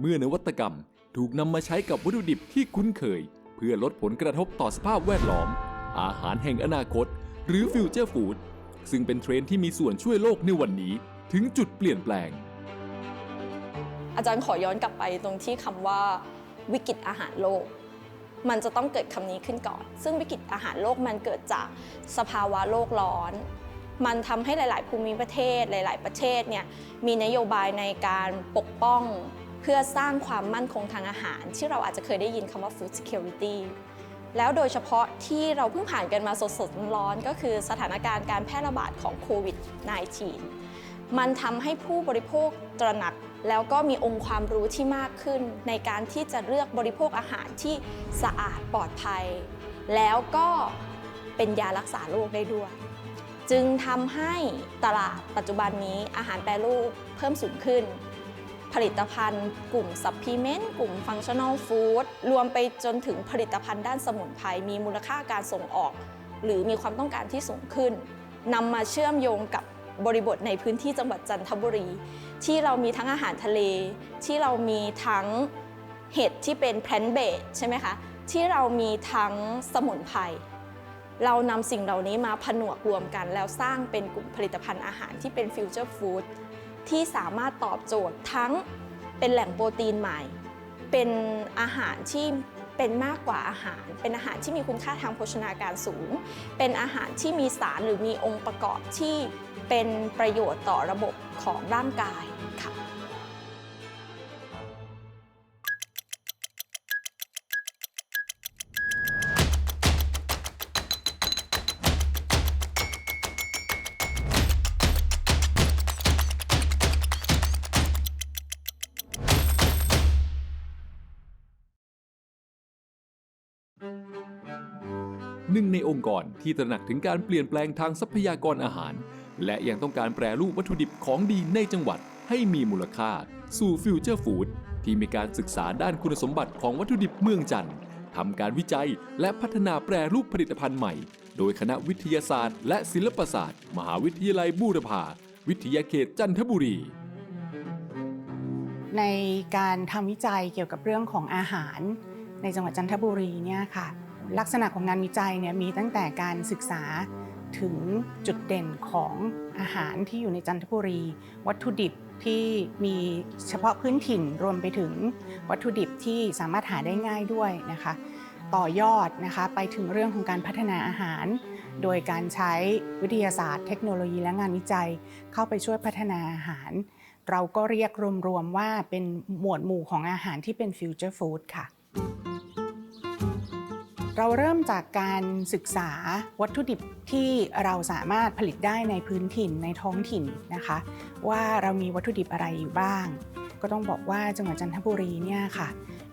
เมื่อนวัตกรรมถูกนำมาใช้กับวัตถุดิบที่คุ้นเคย เพื่อลดผลกระทบต่อสภาพแวดล้อม อาหารแห่งอนาคต หรือฟิวเจอร์ฟู้ดซึ่งเป็นเทรนที่มีส่วนช่วยโลกในวันนี้ ถึงจุดเปลี่ยนแปลง อาจารย์ขอย้อนกลับไปตรงที่คำว่าวิกฤตอาหารโลก มันจะต้องเกิดคำนี้ขึ้นก่อน ซึ่งวิกฤตอาหารโลกมันเกิดจากสภาวะโลกร้อนมันทำให้หลาย ๆ ภูมิประเทศหลาย ๆ ประเทศเนี่ยมีนโยบายในการปกป้อง เพื่อสร้างความมั่นคงทางอาหาร ที่เราอาจจะเคยได้ยินคำว่า food security แล้วโดยเฉพาะที่เราเพิ่งผ่านกันมาสดๆร้อนๆก็คือสถานการณ์การแพร่ระบาดของโควิด -19 มันทำให้ผู้บริโภคตระหนัก แล้วก็มีองค์ความรู้ที่มากขึ้น ในการที่จะเลือกบริโภคอาหารที่สะอาดปลอดภัย แล้วก็เป็นยารักษาโรคได้ด้วย จึงทำให้ตลาดปัจจุบันนี้อาหารแปรรูปเพิ่มสูงขึ้น ผลิตภัณฑ์ กลุ่มซัพพลีเมนต์กลุ่มฟังชั่นอลฟู้ดรวมไปจนถึงผลิตภัณฑ์ด้านสมุนไพรมีมูลค่าการส่งออก หรือมีความต้องการที่สูงขึ้นนำมาเชื่อมโยงกับบริบทในพื้นที่จังหวัดจันทบุรี ที่เรามีทั้งอาหารทะเล ที่เรามีทั้งเห็ดที่เป็นแพลนเบสใช่ไหมคะที่เรามีทั้งสมุนไพรเรานำสิ่งเหล่านี้มาผนวกรวมกัน แล้วสร้างเป็นกลุ่มผลิตภัณฑ์อาหารที่เป็นฟิวเจอร์ฟู้ด ที่สามารถตอบโจทย์ทั้งเป็นแหล่งโปรตีนใหม่ เป็นอาหารที่เป็นมากกว่าอาหาร เป็นอาหารที่มีคุณค่าทางโภชนาการสูง เป็นอาหารที่มีสารหรือมีองค์ประกอบที่เป็นประโยชน์ต่อระบบของร่างกายค่ะ องค์กรที่ตระหนักถึงการเปลี่ยนแปลงทางทรัพยากรอาหาร และยังต้องการแปรรูปวัตถุดิบของดีในจังหวัดให้มีมูลค่า สู่ฟิวเจอร์ฟู้ดที่มีการศึกษาด้านคุณสมบัติของวัตถุดิบเมืองจันทร์ทำการวิจัยและพัฒนาแปรรูปผลิตภัณฑ์ใหม่ โดยคณะวิทยาศาสตร์ และศิลปศาสตร์ มหาวิทยาลัยบูรพาวิทยาเขตจันทบุรี ในการทำวิจัยเกี่ยวกับเรื่องของอาหารในจังหวัดจันทบุรีเนี่ยค่ะ ลักษณะของงานวิจัยเนี่ยมีตั้งแต่การศึกษาถึงจุดเด่นของอาหารที่อยู่ในจันทบุรี วัตถุดิบที่มีเฉพาะพื้นถิ่นรวมไปถึงวัตถุดิบที่สามารถหาได้ง่ายด้วยนะคะ ต่อยอดนะคะไปถึงเรื่องของการพัฒนาอาหาร โดยการใช้วิทยาศาสตร์ เทคโนโลยีและงานวิจัย เข้าไปช่วยพัฒนาอาหาร เราก็เรียกรวมๆว่าเป็นหมวดหมู่ของอาหารที่เป็นฟิวเจอร์ฟู้ดค่ะ เราเริ่มจากการศึกษาวัตถุดิบที่เราสามารถผลิตได้ในพื้นถิ่นในท้องถิ่นนะคะ ว่าเรามีวัตถุดิบอะไรอยู่บ้าง ก็ต้องบอกว่าจังหวัดจันทบุรีเนี่ยค่ะ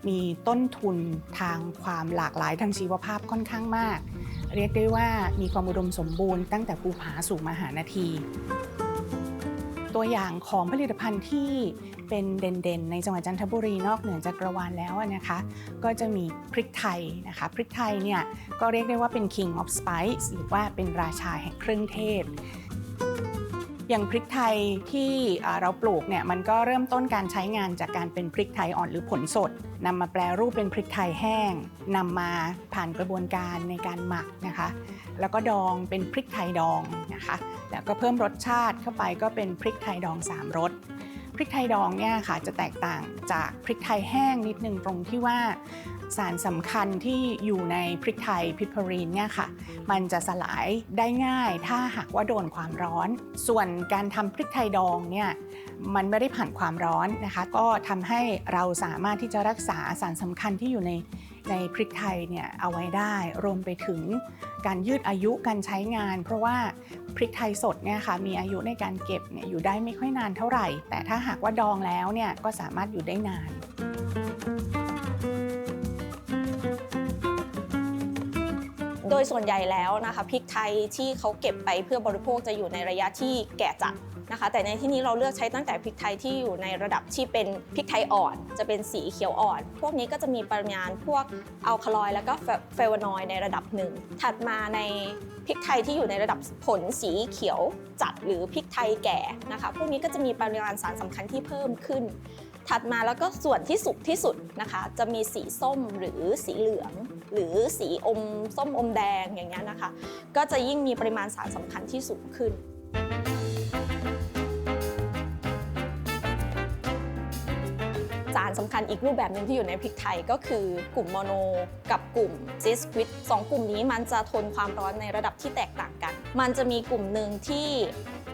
มีต้นทุนทางความหลากหลายทางชีวภาพค่อนข้างมาก เรียกได้ว่ามีความอุดมสมบูรณ์ตั้งแต่ภูผาสู่มหานาที ตัวอย่างของผลิตภัณฑ์ที่เป็นเด่นๆ ในจังหวัดจันทบุรีนอกเหนือจากกระวานแล้วนะคะ ก็จะมีพริกไทยนะคะ พริกไทยเนี่ยก็เรียกได้ว่าเป็น king of spice หรือว่าเป็นราชาแห่งเครื่องเทศอย่างพริกไทยที่เราปลูกเนี่ยมันก็เริ่มต้นการใช้งานจากการเป็นพริกไทยอ่อนหรือผลสดนำมาแปรรูปเป็นพริกไทยแห้งนำมาผ่านกระบวนการในการหมักนะคะ แล้วก็ดองเป็นพริกไทยดองนะคะ แล้วก็เพิ่มรสชาติเข้าไปก็เป็นพริกไทยดองสามรสพริกไทยดองเนี่ยค่ะจะแตกต่างจากพริกไทยแห้งนิดนึงตรงที่ว่า สารสำคัญที่อยู่ในพริกไทยพิพรีนเนี่ยค่ะ มันจะสลายได้ง่ายถ้าหากว่าโดนความร้อน ส่วนการทำพริกไทยดองเนี่ยมันไม่ได้ผ่านความร้อนนะคะ ก็ทำให้เราสามารถที่จะรักษาสารสำคัญที่อยู่ในในพริกไทยเนี่ยเอาไว้ได้รวมไปถึงการยืดอายุการใช้งาน เพราะว่าพริกไทยสดเนี่ยค่ะมีอายุในการเก็บเนี่ยอยู่ได้ไม่ค่อยนานเท่าไหร่ แต่ถ้าหากว่าดองแล้วเนี่ยก็สามารถอยู่ได้นาน โดยส่วนใหญ่แล้วนะคะพริกไทยที่เขาเก็บไปเพื่อบริโภคจะอยู่ในระยะที่แก่จัดนะคะ แต่ในที่นี้เราเลือกใช้ตั้งแต่พริกไทยที่อยู่ในระดับที่เป็นพริกไทยอ่อน จะเป็นสีเขียวอ่อน พวกนี้ก็จะมีปริมาณพวกอัลคาลอยด์แล้วก็เฟลวนอยด์ในระดับหนึ่งถัดมาในพริกไทยที่อยู่ในระดับผลสีเขียวจัดหรือพริกไทยแก่นะคะ พวกนี้ก็จะมีปริมาณสารสำคัญที่เพิ่มขึ้น ถัดมาแล้วก็ส่วนที่สุกที่สุดนะคะ จะมีสีส้มหรือสีเหลือง หรือสีอมส้มอมแดงอย่างเงี้ยนะคะ ก็จะยิ่งมีปริมาณสารสำคัญที่สูงขึ้น สารสำคัญอีกรูปแบบหนึ่งที่อยู่ในพริกไทยก็คือกลุ่มโมโนกับกลุ่มซิสควิดสองกลุ่มนี้มันจะทนความร้อนในระดับที่แตกต่างกัน มันจะมีกลุ่มหนึ่งที่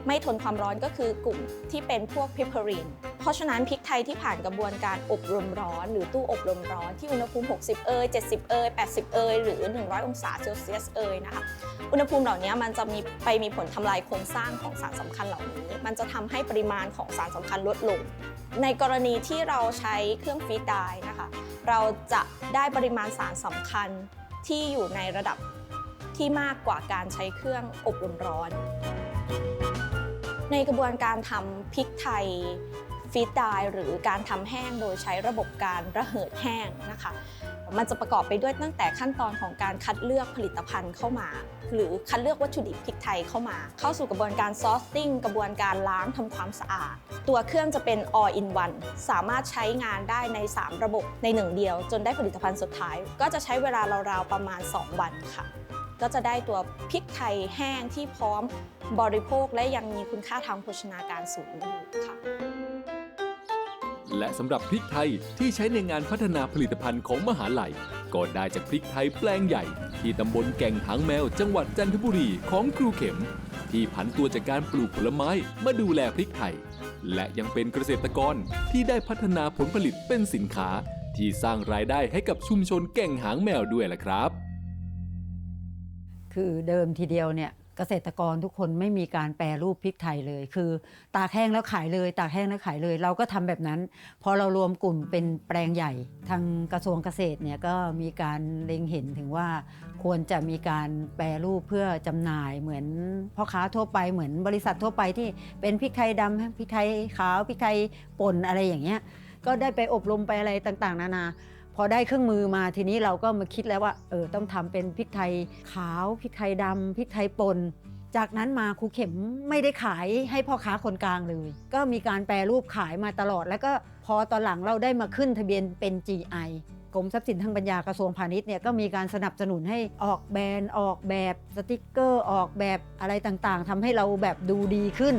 ไม่ทนความร้อนก็คือกลุ่มที่เป็นพวกพิพรินเพราะฉะนั้นพริกไทยที่ผ่านกระบวนการอบรมร้อน หรือตู้อบรมร้อนที่อุณหภูมิ 60 เอย70 เอย80 เอยหรือ 100 องศาเซลเซียสเอยนะคะ อุณหภูมิเหล่านี้มันจะมีไปมีผลทำลายโครงสร้างของสารสำคัญเหล่านี้ มันจะทำให้ปริมาณของสารสำคัญลดลง ในกรณีที่เราใช้เครื่องฟีดได้นะคะ เราจะได้ปริมาณสารสำคัญที่อยู่ในระดับที่มากกว่าการใช้เครื่องอบรมร้อน ในกระบวนการทำพริกไทยฟีดได้หรือการทำแห้งโดยใช้ระบบการระเหิดแห้งนะคะ มันจะประกอบไปด้วยตั้งแต่ขั้นตอนของการคัดเลือกผลิตภัณฑ์เข้ามา หรือคัดเลือกวัตถุดิบพริกไทยเข้ามา เข้าสู่กระบวนการซอสติ้งกระบวนการล้างทำความสะอาด ตัวเครื่องจะเป็น all in one สามารถใช้งานได้ใน 3 ระบบในหนึ่งเดียว จนได้ผลิตภัณฑ์สุดท้าย ก็จะใช้เวลาราวๆประมาณ 2 วันค่ะ ก็จะได้ตัวพริกไทยแห้งที่พร้อมบริโภคและยังมีคุณค่าทางโภชนาการสูงอยู่ค่ะ และสำหรับพริกไทยที่ใช้ในงานพัฒนาผลิตภัณฑ์ของมหาลัย ก็ได้จากพริกไทยแปลงใหญ่ ที่ตำบลแก่งหางแมวจังหวัดจันทบุรีของครูเข็ม ที่ผันตัวจากการปลูกผลไม้มาดูแลพริกไทย และยังเป็นเกษตรกรที่ได้พัฒนาผลผลิตเป็นสินค้า ที่สร้างรายได้ให้กับชุมชนแก่งหางแมวด้วยล่ะครับ คือเดิมทีเดียวเนี่ย เกษตรกรทุกคนไม่มีการแปรรูปพริกไทยเลย คือ ตากแห้งแล้วขายเลย ตากแห้งแล้วขายเลย เราก็ทำแบบนั้น พอเรารวมกลุ่มเป็นแปลงใหญ่ ทางกระทรวงเกษตรเนี่ยก็มีการเล็งเห็นถึงว่า ควรจะมีการแปรรูปเพื่อจำหน่ายเหมือนพ่อค้าทั่วไปเหมือนบริษัททั่วไปที่เป็นพริกไทยดำพริกไทยขาวพริกไทยป่นอะไรอย่างเงี้ยก็ได้ไปอบรมไปอะไรต่างๆ นานา พอได้เครื่องมือมาทีนี้เราก็มาคิดแล้วว่าเออต้องทำเป็นพริกไทยขาวพริกไทยดำพริกไทยป่นจากนั้นมาครูเข็มไม่ได้ขายให้พ่อค้าคนกลางเลย ก็มีการแปรรูปขายมาตลอด แล้วก็พอตอนหลังเราได้มาขึ้นทะเบียนเป็น GI กรมทรัพย์สินทางปัญญากระทรวงพาณิชย์เนี่ยก็มีการสนับสนุนให้ออกแบรนด์ออกแบบสติกเกอร์ออกแบบอะไรต่างๆทำให้เราแบบดูดีขึ้น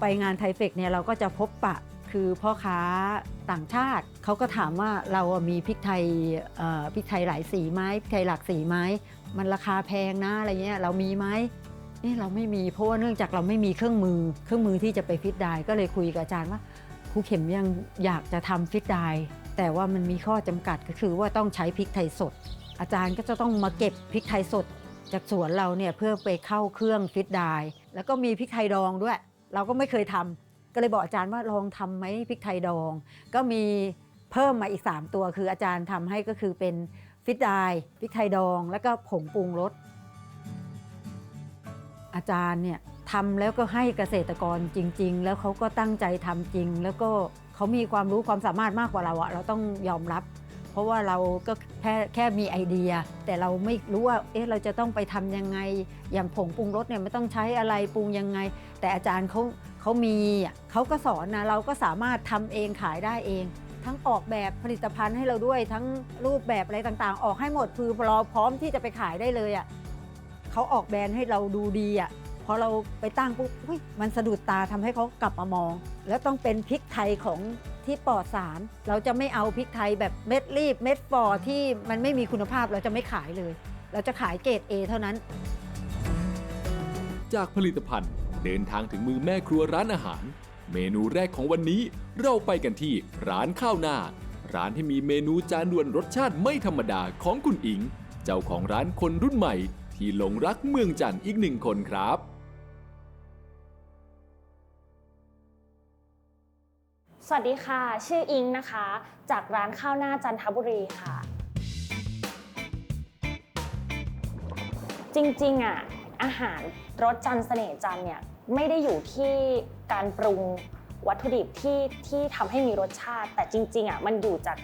ไปงานไทเฟกเนี่ยเราก็จะพบปะ คือพ่อค้าต่างชาติเขาก็ถามว่าเรามีพริกไทยพริกไทยหลายสีไหมพริกไทยหลากสีไหมมันราคาแพงนะอะไรเงี้ยเรามีไหมนี่เราไม่มีเพราะว่าเนื่องจากเราไม่มีเครื่องมือ เครื่องมือที่จะไปฟิตไดร์ก็เลยคุยกับอาจารย์ว่าครูเข็มยังอยากจะทำฟิตไดร์แต่ว่ามันมีข้อจำกัดก็คือว่าต้องใช้พริกไทยสด อาจารย์ก็จะต้องมาเก็บพริกไทยสด จากสวนเราเนี่ยเพื่อไปเข้าเครื่องฟิตไดร์แล้วก็มีพริกไทยดองด้วย เราก็ไม่เคยทำ ก็เลยบอกอาจารย์ว่าลองทำไหมพริกไทยดอง ก็มีเพิ่มมาอีก 3 ตัว คืออาจารย์ทำให้ก็คือเป็นฟิตไดพริกไทยดอง แล้วก็ผงปรุงรสอาจารย์เนี่ยทำแล้วก็ให้เกษตรกรจริง ๆ แล้วเขาก็ตั้งใจทำจริง แล้วก็เขามีความรู้ความสามารถมากกว่าเราอะเราต้องยอมรับ เพราะว่าเราก็แค่แค่มีไอเดีย แต่เราไม่รู้ว่าเอ๊ะเราจะต้องไปทำยังไงอย่างผงปรุงรสเนี่ยไมันต้องใช้อะไรปรุงยังไง แต่อาจารย์เขา เขามีเขาก็สอนนะเราก็สามารถทำเองขายได้เอง ทั้งออกแบบผลิตภัณฑ์ให้เราด้วย ทั้งรูปแบบอะไรต่างๆ ออกให้หมดคือเราพร้อมที่จะไปขายได้เลยอะเขาออกแบรนด์ให้เราดูดีอะพอเราไปตั้งปุ๊บมันสะดุดตาทำให้เขากลับมามอง แล้วต้องเป็นพริกไทยของที่ปลอดสาร เราจะไม่เอาพริกไทยแบบเม็ดรีบเม็ดฟอที่มันไม่มีคุณภาพเราจะไม่ขายเลย เราจะขายเกรด A เท่านั้น จากผลิตภัณฑ์ เดินทางถึงมือแม่ครัวร้านอาหาร เมนูแรกของวันนี้เราไปกันที่ร้านข้าวหน้า ร้านที่มีเมนูจานด่วนรสชาติไม่ธรรมดาของคุณอิง เจ้าของร้านคนรุ่นใหม่ ที่หลงรักเมืองจันทร์อีกหนึ่งคนครับ สวัสดีค่ะ ชื่ออิงนะคะ จากร้านข้าวหน้าจันทบุรีค่ะ จริงๆอะอาหาร รสจันเสน่ห์จันเนี่ยไม่ได้อยู่ที่การปรุงวัตถุดิบที่ที่ทำให้มีรสชาติ แต่จริงๆอะมันอยู่จาก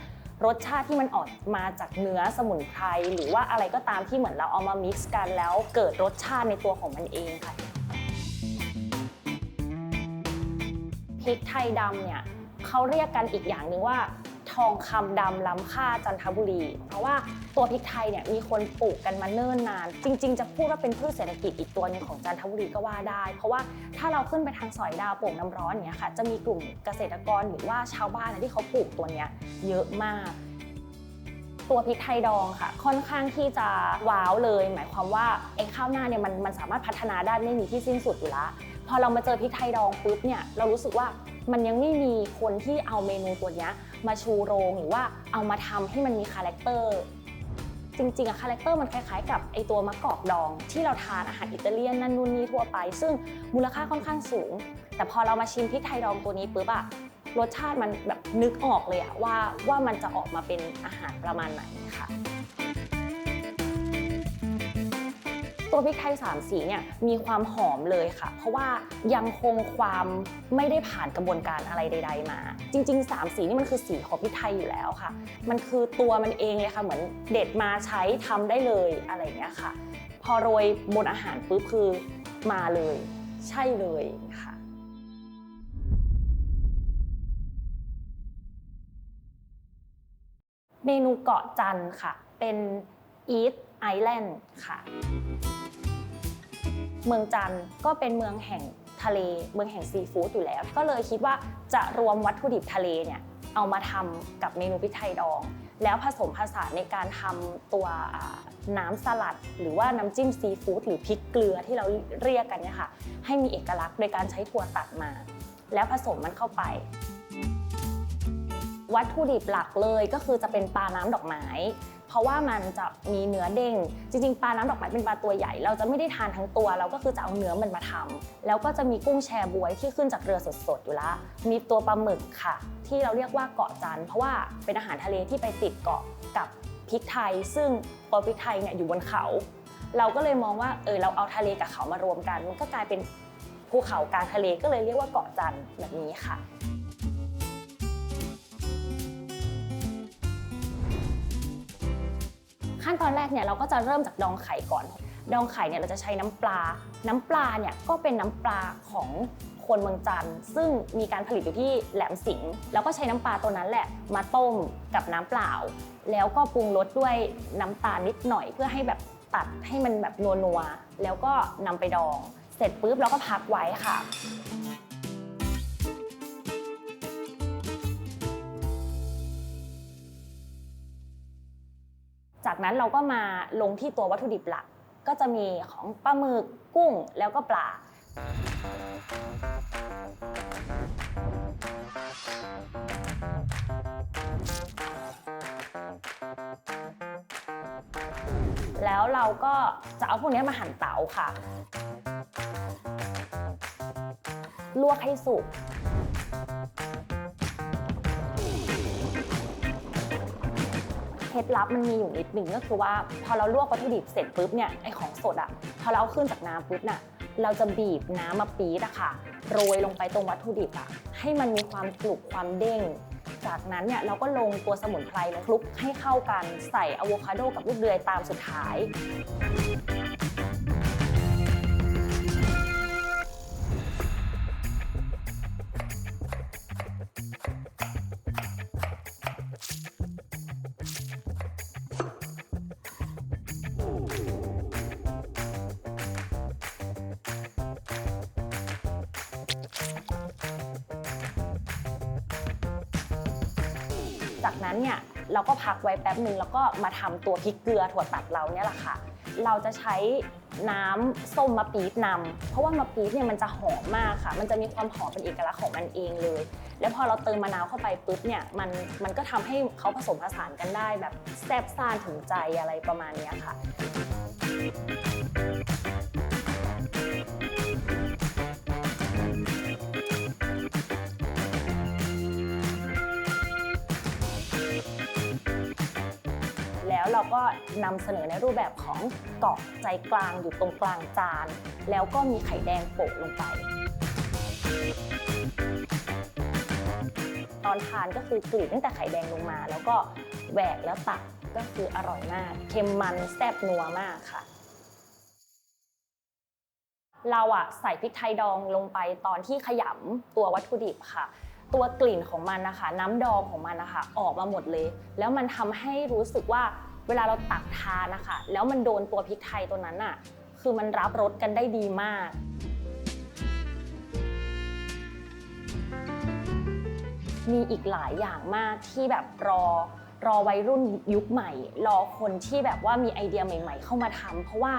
รสชาติที่มันออกมาจากเนื้อสมุนไพรหรือว่าอะไรก็ตามที่เหมือนเราเอามา mix กันแล้วเกิดรสชาติในตัวของมันเองค่ะพริกไทยดำเนี่ยเขาเรียกกันอีกอย่างหนึ่งว่า ทองคำดำล้ำค่าจันทบุรี เพราะว่าตัวพริกไทยเนี่ยมีคนปลูกกันมาเนิ่นนาน จริง ๆ จะพูดว่าเป็นพืชเศรษฐกิจอีกตัวหนึงของจันทบุรีก็ว่าได้ เพราะว่าถ้าเราขึ้นไปทางสอยดาวโป่งน้ำร้อนเนี้ยค่ะจะมีกลุ่มเกษตรกรหรือว่าชาวบ้านที่เขาปลูกตัวเนี้ยเยอะมากตัวพริกไทยดองค่ะ ค่อนข้างที่จะว้าวเลย หมายความว่าไอ้ข้าวหน้าเนี่ยมันมันสามารถพัฒนาได้ไม่มีที่สิ้นสุดอยู่แล้วพอเรามาเจอพริกไทยดองปุ๊บเนี่ยเรารู้สึกว่ามันยังไม่มีคนที่เอาเมนูตัวเนี้ย มาชูโรงหรือว่าเอามาทำให้มันมีคาแรคเตอร์จริงๆอะคาแรคเตอร์มันคล้ายๆกับไอตัวมะกอกดอง ที่เราทานอาหารอิตาเลียนนั่นนู่นนี่ทั่วไป ซึ่งมูลค่าค่อนข้างสูง แต่พอเรามาชิมพริกไทยดองตัวนี้ปุ๊บอะรสชาติมันแบบนึกออกเลยอะว่าว่ามันจะออกมาเป็นอาหารประมาณไหนค่ะ ตัวพริกไทยสามสีเนี่ยมีความหอมเลยค่ะ เพราะว่ายังคงความไม่ได้ผ่านกระบวนการอะไรใด ๆ มา จริง ๆ 3 สีนี่มันคือสีของพริกไทยอยู่แล้วค่ะ มันคือตัวมันเองเลยค่ะเหมือนเด็ดมาใช้ทำได้เลยอะไรเงี้ยค่ะ พอโรยบนอาหารปุ๊บคือมาเลย ใช่เลยค่ะเมนูเกาะจันค่ะ เป็น Eat Island ค่ะ เมืองจันทร์ก็เป็นเมืองแห่งทะเล เมืองแห่งซีฟู้ดอยู่แล้ว ก็เลยคิดว่าจะรวมวัตถุดิบทะเลเนี่ยเอามาทำกับเมนูพริกไทยดอง แล้วผสมผสานในการทำตัวน้ำสลัด หรือว่าน้ำจิ้มซีฟู้ดหรือพริกเกลือที่เราเรียกกันเนี่ยค่ะ ให้มีเอกลักษณ์โดยการใช้ถั่วตัดมา แล้วผสมมันเข้าไป วัตถุดิบหลักเลยก็คือจะเป็นปลาน้ำดอกไม้ ราะว่ามันจะมีเนื้อเด้ง จริงๆ ปลาน้ำดอกไม้เป็นปลาตัวใหญ่ เราจะไม่ได้ทานทั้งตัว เราก็คือจะเอาเนื้อมันมาทำแล้วก็จะมีกุ้งแชบวยที่ขึ้นจากเรือสดๆอยู่แล้วมีตัวปลาหมึกค่ะ ที่เราเรียกว่าเกาะจัน เพราะว่าเป็นอาหารทะเลที่ไปติดเกาะกับพริกไทย ซึ่งตัวพริกไทยเนี่ยอยู่บนเขา เราก็เลยมองว่าเออเราเอาทะเลกับเขามารวมกัน มันก็กลายเป็นภูเขากลางทะเลก็เลยเรียกว่าเกาะจันแบบนี้ค่ะ ขั้นตอนแรกเนี่ยเราก็จะเริ่มจากดองไข่ก่อน ดองไข่เนี่ยเราจะใช้น้ำปลา น้ำปลาเนี่ยก็เป็นน้ำปลาของคนเมืองจันทร์ซึ่งมีการผลิตอยู่ที่แหลมสิงห์แล้วก็ใช้น้ำปลาตัวนั้นแหละมาต้มกับน้ำเปล่า แล้วก็ปรุงรสด้วยน้ำตาลนิดหน่อยเพื่อให้แบบตัดให้มันแบบนัวๆแล้วก็นำไปดอง เสร็จปุ๊บเราก็พักไว้ค่ะ จากนั้นเราก็มาลงที่ตัววัตถุดิบหลัก ก็จะมีของปลาหมึกกุ้งแล้วก็ปลาแล้วเราก็จะเอาพวกนี้มาหั่นเตาค่ะ ลวกให้สุก ล็ดลับมันมีอยู่นิดหนึ่งก็คือว่าพอเราลวกวัตถุดิบเสร็จปุ๊บเนี่ยไอของสดอะพอเราเอาขึ้นจากน้ำปุ๊บน่ะเราจะบีบน้ำมาปี๊ดอะค่ะโรยลงไปตรงวัตถุดิบอะให้มันมีความกรุบความเด้ง จากนั้นเนี่ยเราก็ลงตัวสมุนไพรลงคลุกให้เข้ากันใส่อะโวคาโดกับลูกเดือยตามสุดท้าย จากนั้นเนี่ยเราก็พักไว้แป๊บหนึ่งแล้วก็มาทำตัวพริกเกลือถั่วตัดเราเนี่ยแหละค่ะ เราจะใช้น้ำส้มมะปี๊ดนำเพราะว่ามะปี๊ดเนี่ยมันจะหอมมากค่ะ มันจะมีความหอมเป็นเอกลักษณ์ของมันเองเลย แล้วพอเราเติมมะนาวเข้าไปปุ๊บเนี่ยมันมันก็ทำให้เขาผสมผสานกันได้แบบแซ่บซ่านถึงใจอะไรประมาณนี้ค่ะ ก็นำเสนอในรูปแบบของเกาะใจกลางอยู่ตรงกลางจาน แล้วก็มีไข่แดงโปะลงไป ตอนทานก็คือกรีดตั้งแต่ไข่แดงลงมา แล้วก็แหวกแล้วตักก็คืออร่อยมาก เค็มมันแซ่บนัวมากค่ะเราอะใส่พริกไทยดองลงไปตอนที่ขยำตัววัตถุดิบค่ะ ตัวกลิ่นของมันนะคะ น้ำดองของมันนะคะ ออกมาหมดเลย แล้วมันทำให้รู้สึกว่า เวลาเราตักทานนะคะแล้วมันโดนตัวพริกไทยตัวนั้นอะคือมันรับรสกันได้ดีมาก มีอีกหลายอย่างมากที่แบบรอรอวัยรุ่นยุคใหม่ รอคนที่แบบว่ามีไอเดียใหม่ ๆ เข้ามาทำเพราะว่า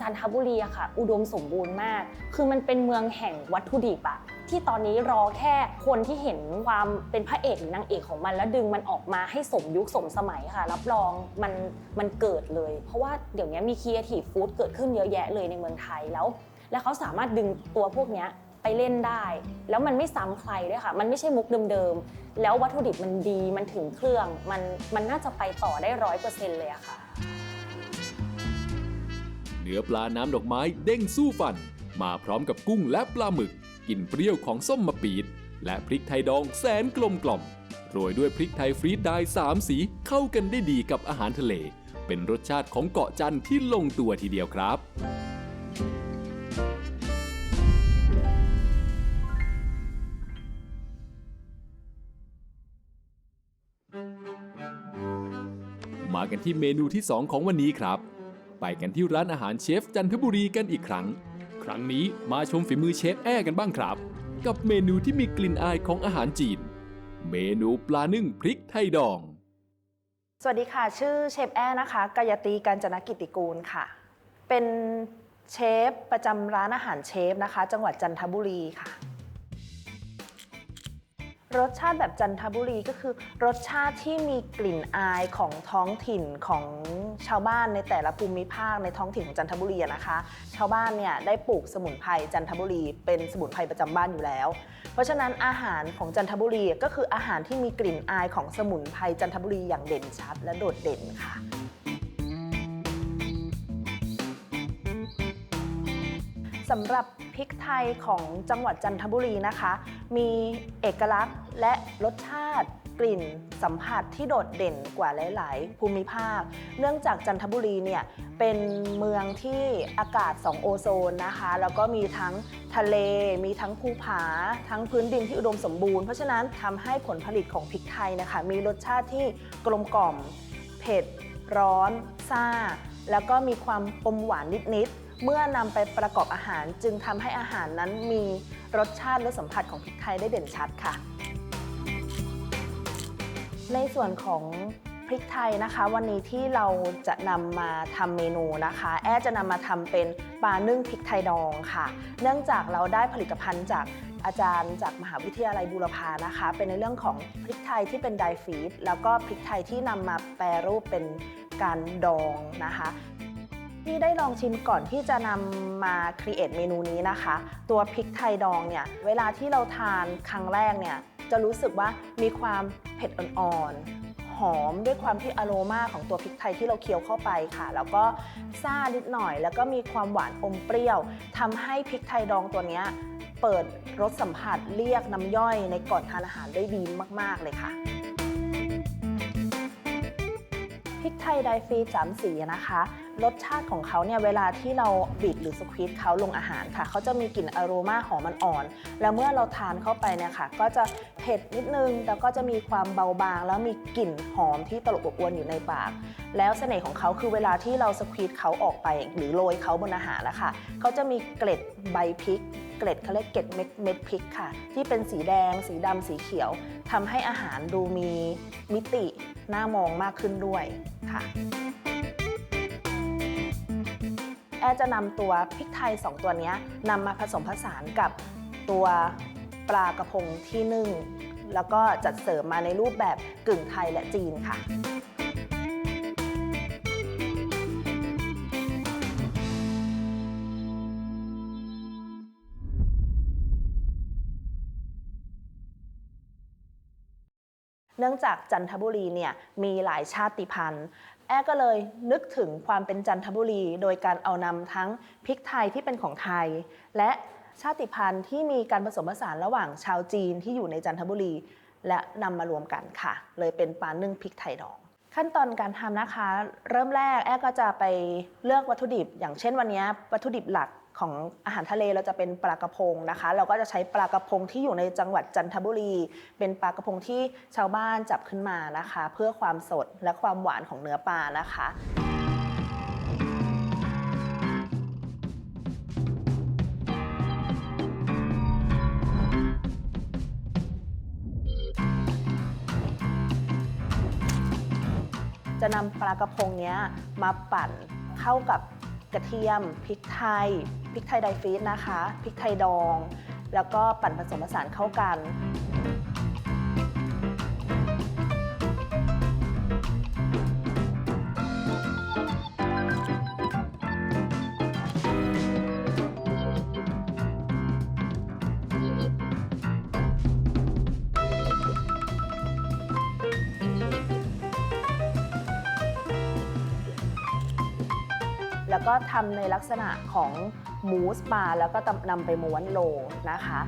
จันทบุรีอะค่ะ อุดมสมบูรณ์มาก คือมันเป็นเมืองแห่งวัตถุดิบอะ ที่ตอนนี้รอแค่คนที่เห็นความเป็นพระเอกหรือนางเอกของมัน แล้วดึงมันออกมาให้สมยุคสมสมัยค่ะ รับรองมันมันเกิดเลย เพราะว่าเดี๋ยวนี้มีครีเอทีฟฟู้ดเกิดขึ้นเยอะแยะเลยในเมืองไทยแล้ว แล้วเขาสามารถดึงตัวพวกนี้ไปเล่นได้ แล้วมันไม่ซ้ำใครด้วยค่ะ มันไม่ใช่มุกเดิมๆ แล้ววัตถุดิบมันดีมันถึงเครื่อง มันมันน่าจะไปต่อได้ร้อยเปอร์เซ็นต์เลยอะค่ะ เนื้อปลาน้ำดอกไม้เด้งสู้ฟัน มาพร้อมกับกุ้งและปลาหมึก กลิ่นเปรี้ยวของส้มมะปีด และพริกไทยดองแสนกลมกล่อมโรยด้วยพริกไทยฟรีดได้สามสีเข้ากันได้ดีกับอาหารทะเล เป็นรสชาติของเกาะจันทร์ที่ลงตัวทีเดียวครับมากันที่เมนูที่ 2 ของวันนี้ครับ ไปกันที่ร้านอาหารเชฟจันทบุรีกันอีกครั้ง รั้งนี้มาชมฝีมือเชฟแอ้กันบ้างครับ กับเมนูที่มีกลิ่นอายของอาหารจีน เมนูปลานึ่งพริกไทยดอง สวัสดีค่ะ ชื่อเชฟแอนะคะกายตีการจนกิติกูลค่ะ เป็นเชฟประจำร้านอาหารเชฟนะคะ จังหวัดจันทบุรีค่ะ รสชาติแบบจันทบุรีก็คือ รสชาติที่มีกลิ่นอายของท้องถิ่นของชาวบ้านในแต่ละภูมิภาคในท้องถิ่นของจันทบุรีนะคะ ชาวบ้านเนี่ยได้ปลูกสมุนไพรจันทบุรีเป็นสมุนไพรประจำบ้านอยู่แล้ว เพราะฉะนั้นอาหารของจันทบุรีก็คืออาหารที่มีกลิ่นอายของสมุนไพรจันทบุรีอย่างเด่นชัดและโดดเด่นค่ะ สำหรับพริกไทยของจังหวัดจันทบุรีนะคะ มีเอกลักษณ์และรสชาติกลิ่นสัมผัสที่โดดเด่นกว่าหลาย ๆ ภูมิภาค เนื่องจากจันทบุรีเนี่ยเป็นเมืองที่อากาศ2โอโซนนะคะ แล้วก็มีทั้งทะเล มีทั้งภูผา ทั้งพื้นดินที่อุดมสมบูรณ์ เพราะฉะนั้นทำให้ผลผลิตของพริกไทยนะคะ มีรสชาติที่กลมกล่อม เผ็ด ร้อน ซ่า แล้วก็มีความอมหวานนิด ๆ เมื่อนำไปประกอบอาหารจึงทำให้อาหารนั้นมีรสชาติและสัมผัสของพริกไทยได้เด่นชัดค่ะ ในส่วนของพริกไทยนะคะ วันนี้ที่เราจะนำมาทำเมนูนะคะ แอร์จะนำมาทำเป็นปลานึ่งพริกไทยดองค่ะ เนื่องจากเราได้ผลิตภัณฑ์จากอาจารย์จากมหาวิทยาลัยบูรพานะคะ เป็นในเรื่องของพริกไทยที่เป็นไดฟีดแล้วก็พริกไทยที่นำมาแปรรูปเป็นการดองนะคะ ที่ได้ลองชิมก่อนที่จะนำมาครีเอทเมนูนี้นะคะ ตัวพริกไทยดองเนี่ย เวลาที่เราทานครั้งแรกเนี่ย จะรู้สึกว่ามีความเผ็ดอ่อนๆ หอมด้วยความที่อโรมาของตัวพริกไทยที่เราเคี้ยวเข้าไปค่ะ แล้วก็ซ่านิดหน่อย แล้วก็มีความหวานอมเปรี้ยวทำให้พริกไทยดองตัวนี้เปิดรสสัมผัสเรียกน้ำย่อยในก่อนทานอาหารได้ดีมาก ๆ เลยค่ะพริกไทยไดฟีสามสีนะคะรสชาติของเขาเนี่ยเวลาที่เราบีบหรือสควีตเขาลงอาหารค่ะเขาจะมีกลิ่นอโรมาหอมมันอ่อน แล้วเมื่อเราทานเข้าไปเนี่ยค่ะ ก็จะเผ็ดนิดนึง แล้วก็จะมีความเบาบาง แล้วมีกลิ่นหอมที่ตลบอบอวนอยู่ในปาก แล้วเสน่ห์ของเขาคือเวลาที่เราสควีตเขาออกไป หรือโรยเขาบนอาหารนะคะเขาจะมีเกล็ดใบพริกเกล็ดเขาเรียกเกล็ดเม็ดเม็ดพริกค่ะ ที่เป็นสีแดง สีดำสีเขียวทำให้อาหารดูมีมิติน่ามองมากขึ้นด้วยค่ะ แอร์จะนำตัวพริกไทย 2 ตัวนี้นำมาผสมผสานกับตัวปลากระพงที่นึ่ง แล้วก็จัดเสิร์ฟมาในรูปแบบกึ่งไทยและจีนค่ะเนื่องจากจันทบุรีเนี่ยมีหลายชาติพันธุ์ แอ้ก็เลยนึกถึงความเป็นจันทบุรี โดยการเอานำทั้งพริกไทยที่เป็นของไทย และชาติพันธุ์ที่มีการผสมผสานระหว่างชาวจีนที่อยู่ในจันทบุรี และนำมารวมกันค่ะ เลยเป็นปลานึ่งพริกไทยดอง ขั้นตอนการทำนะคะ เริ่มแรกแอ้ก็จะไปเลือกวัตถุดิบ อย่างเช่นวันนี้วัตถุดิบหลัก ของอาหารทะเลเราจะเป็นปลากระพงนะคะ เราก็จะใช้ปลากระพงที่อยู่ในจังหวัดจันทบุรี เป็นปลากระพงที่ชาวบ้านจับขึ้นมานะคะ เพื่อความสดและความหวานของเนื้อปลานะคะจะนำปลากระพงนี้มาปั่นเข้ากับ กระเทียมพริกไทยพริกไทยไดฟีดนะคะพริกไทยดอง แล้วก็ปั่นผสมผสานเข้ากัน ก็ทำในลักษณะของมูสปาแล้วก็นำไปม้วนโลนะคะ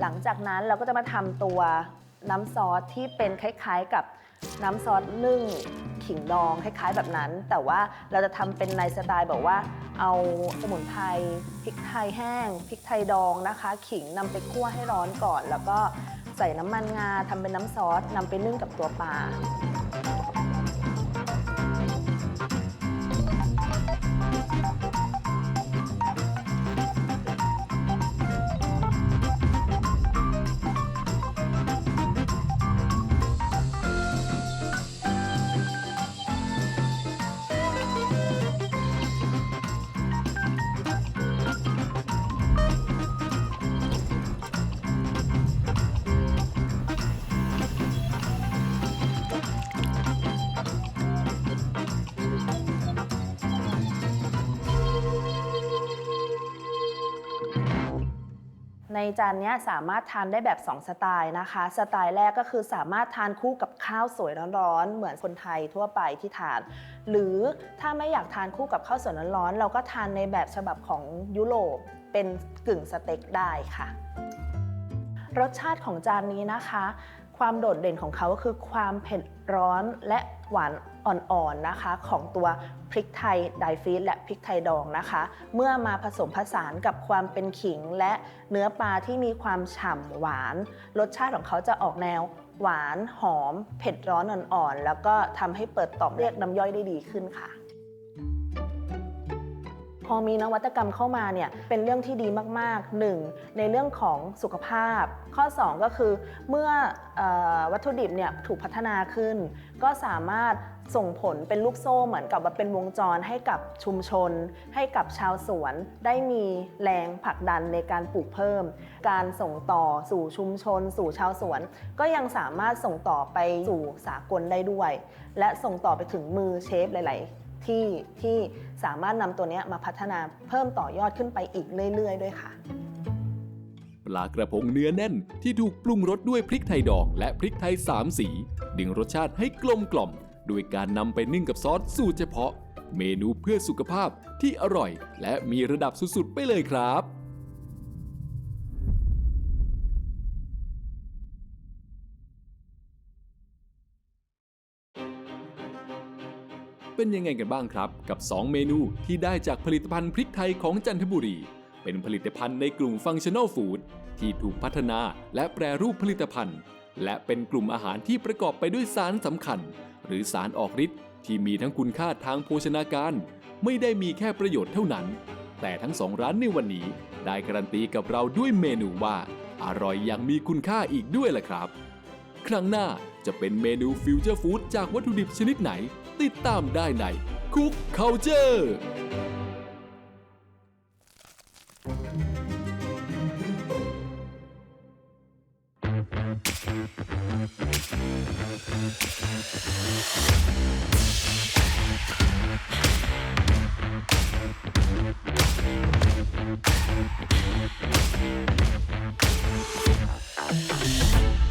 หลังจากนั้นเราก็จะมาทำตัวน้ำซอสที่เป็นคล้ายๆกับน้ำซอสนึ่ง ขิงดองคล้ายๆแบบนั้น แต่ว่าเราจะทำเป็นในสไตล์แบบว่า เอาสมุนไพรพริกไทยแห้งพริกไทยดองนะคะ ขิงนำไปคั่วให้ร้อนก่อน แล้วก็ใส่น้ำมันงาทำเป็นน้ำซอสนำไปนึ่งกับตัวปลา ในจานนี้สามารถทานได้แบบ 2 สไตล์นะคะ สไตล์แรกก็คือสามารถทานคู่กับข้าวสวยร้อนๆ เหมือนคนไทยทั่วไปที่ทาน หรือถ้าไม่อยากทานคู่กับข้าวสวยร้อนๆ เราก็ทานในแบบฉบับของยุโรปเป็นกึ่งสเต็กได้ค่ะ รสชาติของจานนี้นะคะ ความโดดเด่นของเขาก็คือความเผ็ดร้อนและหวาน อ่อนๆนะคะของตัวพริกไทยไดฟีดและพริกไทยดองนะคะ เมื่อมาผสมผสานกับความเป็นขิงและเนื้อปลาที่มีความฉ่ำหวาน รสชาติของเขาจะออกแนวหวานหอม เผ็ดร้อนอ่อนๆ แล้วก็ทำให้เปิดต่อมเรียกน้ำย่อยได้ดีขึ้นค่ะพอมีนวัตกรรมเข้ามาเนี่ยเป็นเรื่องที่ดีมากๆ 1. ในเรื่องของสุขภาพ ข้อ 2 ก็คือเมื่อออวัตถุดิบเนี่ยถูกพัฒนาขึ้น ก็สามารถ ส่งผลเป็นลูกโซ่เหมือนกับว่าเป็นวงจรให้กับชุมชน ให้กับชาวสวน ได้มีแรงผลักดันในการปลูกเพิ่ม การส่งต่อสู่ชุมชน สู่ชาวสวน ก็ยังสามารถส่งต่อไปสู่สากลได้ด้วย และส่งต่อไปถึงมือเชฟหลาย ๆ ที่ที่สามารถนำตัวนี้มาพัฒนาเพิ่มต่อยอดขึ้นไปอีกเรื่อย ๆ ด้วยค่ะปลากระพงเนื้อแน่นที่ถูกปรุงรสด้วยพริกไทยดองและพริกไทยสามสี ดึงรสชาติให้กลมกล่อม ด้วยการนำไปนึ่งกับซอสสูตรเฉพาะ เมนูเพื่อสุขภาพที่อร่อย และมีระดับสุดๆ ไปเลยครับ เป็นยังไงกันบ้างครับ กับ 2 เมนูที่ได้จากผลิตภัณฑ์พริกไทยของจันทบุรี เป็นผลิตภัณฑ์ในกลุ่มฟังชั่น a ลฟู้ดที่ถูกพัฒนาและแปรรูปผลิตภัณฑ์ และเป็นกลุ่มอาหารที่ประกอบไปด้วยสารสำคัญ หรือสารออกฤทธิ์ที่มีทั้งคุณค่าทางโภชนาการ ไม่ได้มีแค่ประโยชน์เท่านั้น แต่ทั้งสองร้านในวันนี้ ได้การันตีกับเราด้วยเมนูว่า อร่อยอย่างมีคุณค่าอีกด้วยล่ะครับ ครั้งหน้าจะเป็นเมนูฟิวเจอร์ฟู้ดจากวัตถุดิบชนิดไหน ติดตามได้ในคุกเคาเจอร์ Thank